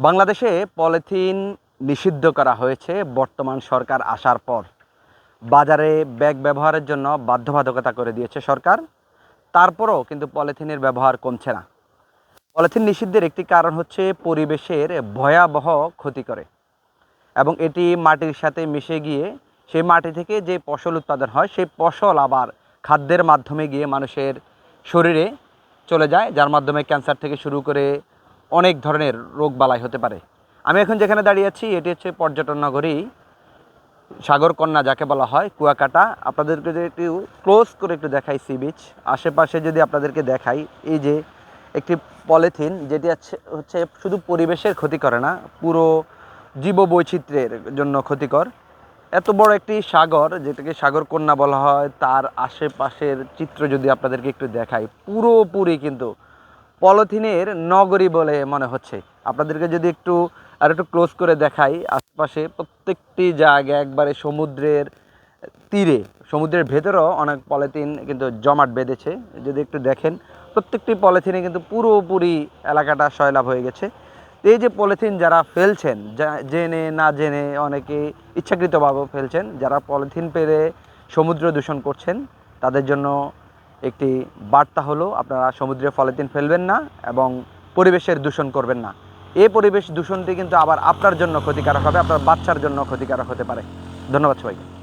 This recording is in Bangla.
বাংলাদেশে পলিথিন নিষিদ্ধ করা হয়েছে বর্তমান সরকার আসার পর। বাজারে ব্যাগ ব্যবহারের জন্য বাধ্যবাধকতা করে দিয়েছে সরকার। তারপরও কিন্তু পলিথিনের ব্যবহার কমছে না। পলিথিন নিষিদ্ধের একটি কারণ হচ্ছে পরিবেশের ভয়াবহ ক্ষতি করে। এবং এটি মাটির সাথে মিশে গিয়ে সেই মাটি থেকে যে ফসল উৎপাদন হয়, সেই ফসল আবার খাদ্যের মাধ্যমে গিয়ে মানুষের শরীরে চলে যায়, যার মাধ্যমে ক্যান্সার থেকে শুরু করে অনেক ধরনের রোগ বালাই হতে পারে। আমি এখন যেখানে দাঁড়িয়ে আছি, এটি হচ্ছে পর্যটন নগরী সাগরকন্যা যাকে বলা হয়, কুয়াকাটা। আপনাদেরকে যদি একটু ক্লোজ করে একটু দেখাই সি বিচ আশেপাশে যদি আপনাদেরকে দেখাই, এই যে একটি পলিথিন, যেটি হচ্ছে হচ্ছে শুধু পরিবেশের ক্ষতি করে না, পুরো জীববৈচিত্র্যের জন্য ক্ষতিকর। এত বড় একটি সাগর, যেটাকে সাগরকন্যা বলা হয়, তার আশেপাশের চিত্র যদি আপনাদেরকে একটু দেখাই, পুরোপুরি কিন্তু পলিথিনের নগরী বলে মনে হচ্ছে। আপনাদেরকে যদি একটু, আর একটু ক্লোজ করে দেখাই, আশপাশে প্রত্যেকটি জায়গায় একবারে সমুদ্রের তীরে, সমুদ্রের ভেতরেও অনেক পলিথিন কিন্তু জমাট বেঁধেছে। যদি একটু দেখেন, প্রত্যেকটি পলিথিনে কিন্তু পুরোপুরি এলাকাটা সয়লাভ হয়ে গেছে। এই যে পলিথিন যারা ফেলছেন জেনে না জেনে অনেকে ইচ্ছাকৃতভাবে ফেলছেন, যারা পলিথিন পেরে সমুদ্র দূষণ করছেন, তাদের জন্য একটি বার্তা হলো, আপনারা সমুদ্রে পলিথিন ফেলবেন না এবং পরিবেশের দূষণ করবেন না। এ পরিবেশ দূষণটি কিন্তু আবার আপনার জন্য ক্ষতিকারক হবে, আপনার বাচ্চার জন্য ক্ষতিকারক হতে পারে। ধন্যবাদ সবাইকে।